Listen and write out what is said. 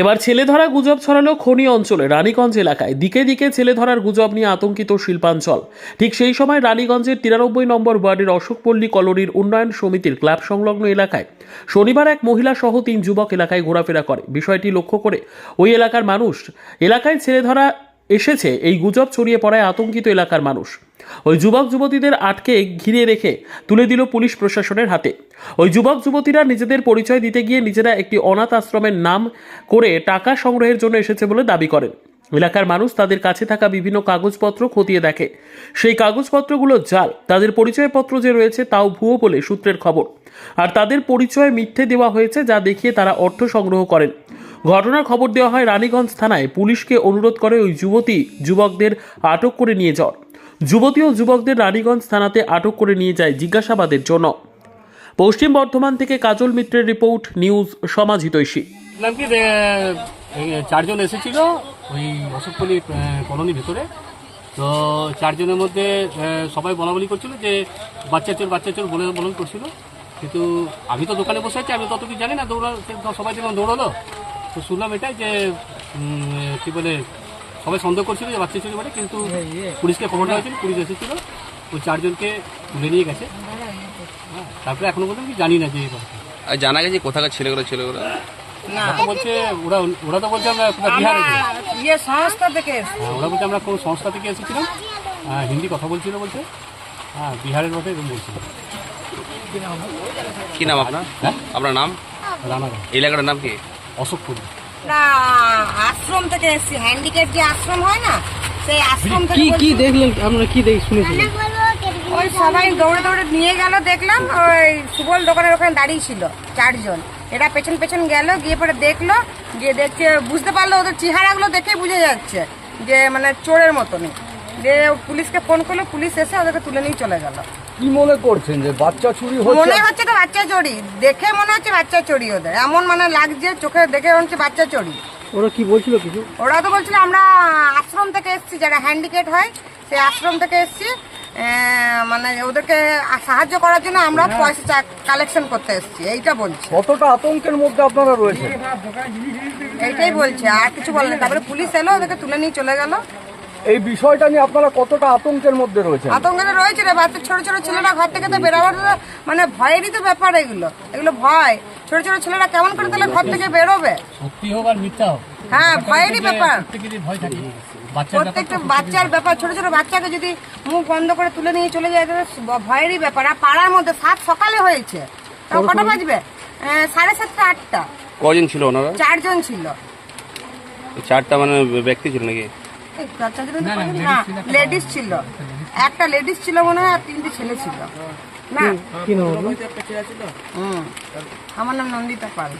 এবার ছেলে ধরা গুজব ছড়ালো খনি অঞ্চলে, রানীগঞ্জ এলাকায়। দিকে দিকে ছেলে ধরার গুজব নিয়ে আতঙ্কিত শিল্পাঞ্চল। ঠিক সেই সময় রানীগঞ্জের তিরানব্বই নম্বর ওয়ার্ডের অশোকপল্লী কলোনির উন্নয়ন সমিতির ক্লাব সংলগ্ন এলাকায় শনিবার এক মহিলা সহ তিন যুবক এলাকায় ঘোরাফেরা করে। বিষয়টি লক্ষ্য করে ওই এলাকার মানুষ, এলাকায় ছেলে ধরা এসেছে এই গুজব ছড়িয়ে পড়ায় আতঙ্কিত এলাকার মানুষ। ওই যুবক যুবতীদের আটকে ঘিরে রেখে তুলে দিল পুলিশ প্রশাসনের হাতে। ওই যুবক যুবতীরা নিজেদের পরিচয় দিতে গিয়ে নিজেরা একটি অনাথ আশ্রমের নাম করে টাকা সংগ্রহের জন্য এসেছে বলে দাবি করেন। এলাকার মানুষ তাদের কাছে থাকা বিভিন্ন কাগজপত্র খতিয়ে দেখে। সেই কাগজপত্রগুলো জাল। তাদের পরিচয়পত্র যে রয়েছে তাও ভুয়ো বলে সূত্রের খবর। আর তাদের পরিচয় মিথ্যে দেওয়া হয়েছে যা দেখিয়ে তারা অর্থ সংগ্রহ করেন। ঘটনার খবর দেওয়া হয় রানীগঞ্জ থানায়। পুলিশকে অনুরোধ করে ওই যুবতী যুবকদের আটক করে নিয়ে যাওয়ার। যুবতী ও যুবকদের রানীগঞ্জ থানাতে আটক করে নিয়ে যায় জিজ্ঞাসাবাদের জন্য। পশ্চিম বর্ধমান থেকে কাজল মিত্রের রিপোর্ট, নিউজ সমাজ হিতৈষী। কি? চারজন এসেছিল ওই অশোকপল্লী কলোনির ভেতরে। তো চারজনের মধ্যে সবাই বলা বলি করছিল যে বাচ্চা চোর বাচ্চা চোর বলে, বলন করছিল। কিন্তু আমি তো দোকানে বসে আছি, আমি তত কিছু জানি না, দৌড়া সবাই যখন দৌড়ালো। তো শুনলাম এটাই যে কি বলে সবাই সন্দেহ করছিল যে বাচ্চা চুরি বলে কিন্তু পুলিশকে খবর দেওয়া হয়েছিল পুলিশ এসেছিল ওই চারজনকে তুলে নিয়ে গেছে। হ্যাঁ, তারপরে এখনও পর্যন্ত জানি না যে এই। আর জানা গেছে কোথাকার ছেলেগুলো ছেলেগুলো? বলছে ওরা ওরা তো বলছে আমরা বিহারে ইয়ে সংস্থা থেকে হ্যাঁ, ওরা বলছে আমরা কোন সংস্থা থেকে এসেছিলাম। হ্যাঁ, হিন্দি কথা বলছিল বলছে। হ্যাঁ বিহারের মধ্যে এরকম বলছিল। কি নাম আপনার? হ্যাঁ? আপনার নাম? রানাঘাট এলাকাটার নাম কি? অশোকপুর না আশ্রম থেকে এসেছি। হ্যান্ডিক্যাপ যে আশ্রম হয় না সেই আশ্রম থেকে কি কি দেখলেন? আপনারা কি দেখ শুনেছিলেন ওই সবাই দৌড়ে দৌড়ে নিয়ে গেল দেখলাম ওই সুবল দোকানের ওখানে দাঁড়িয়ে ছিল চারজন। এরা পেছন পেছন গেল গিয়ে পরে দেখল গিয়ে দেখছে বুঝতে পারল ওদের চেহারাগুলো দেখে বুঝে যাচ্ছে যে মানে চোরের মতনই। যে পুলিশকে ফোন করল পুলিশ এসে ওদেরকে তুলে নিয়ে চলে গেল। কি মনে করছেন যে বাচ্চা চুরি হচ্ছে? মনে হচ্ছে তো বাচ্চা চড়ি দেখে মনে হচ্ছে বাচ্চা চড়ি ওদের। এমন মানে লাগছে চোখে দেখে মনে হচ্ছে বাচ্চা চড়ি ওরা কি বলছিল কিছু? ওরা তো বলছিল আমরা আশ্রম থেকে এসেছি যারা হ্যান্ডিকেট হয় সেই আশ্রম থেকে এসেছি। আহ, মানে ওদেরকে সাহায্য করার জন্য আমরা পয়সা কালেকশন করতে এসেছি। এইটা বলছে। কতটা আতঙ্কের মধ্যে আপনারা রয়েছেন? এইটাই বলছে। আর কিছু বলে না। তারপরে পুলিশ এলো ওদেরকে তুলে নিয়ে চলে গেল। এই বিষয়টা নিয়ে আপনারা কতটা আতঙ্কের মধ্যে রয়েছে আতঙ্কে রয়েছে রে বাচ্চা ছোট ছোট ছেলেরা ঘর থেকে তো বেরোবার মানে ভয়েরই তো ব্যাপার এগুলো। এগুলো ভয়। ছোট ছোট ছেলেরা কেমন করে তাহলে ঘর থেকে বেরোবে? সত্যি হোক আর মিথ্যা হোক। হ্যাঁ ভয়েরই ব্যাপার। প্রত্যেকটা বাচ্চার ব্যাপার ছোট ছোট বাচ্চাকে যদি মুখ বন্ধ করে তুলে নিয়ে চলে যায় তাহলে ভয়েরই ব্যাপার। আর পাড়ার মধ্যে সাত সকালে হয়েছে। তাও কটা বাজবে? সাড়ে সাতটা আটটা। কজন ছিল ওনারা? চারজন ছিল। চারটা মানে ব্যক্তি ছিল নাকি? না লেডিস ছিল একটা লেডিস ছিল। মনে হয় আর তিনটে ছেলে ছিল। না। আমার নাম নন্দিতা পাল।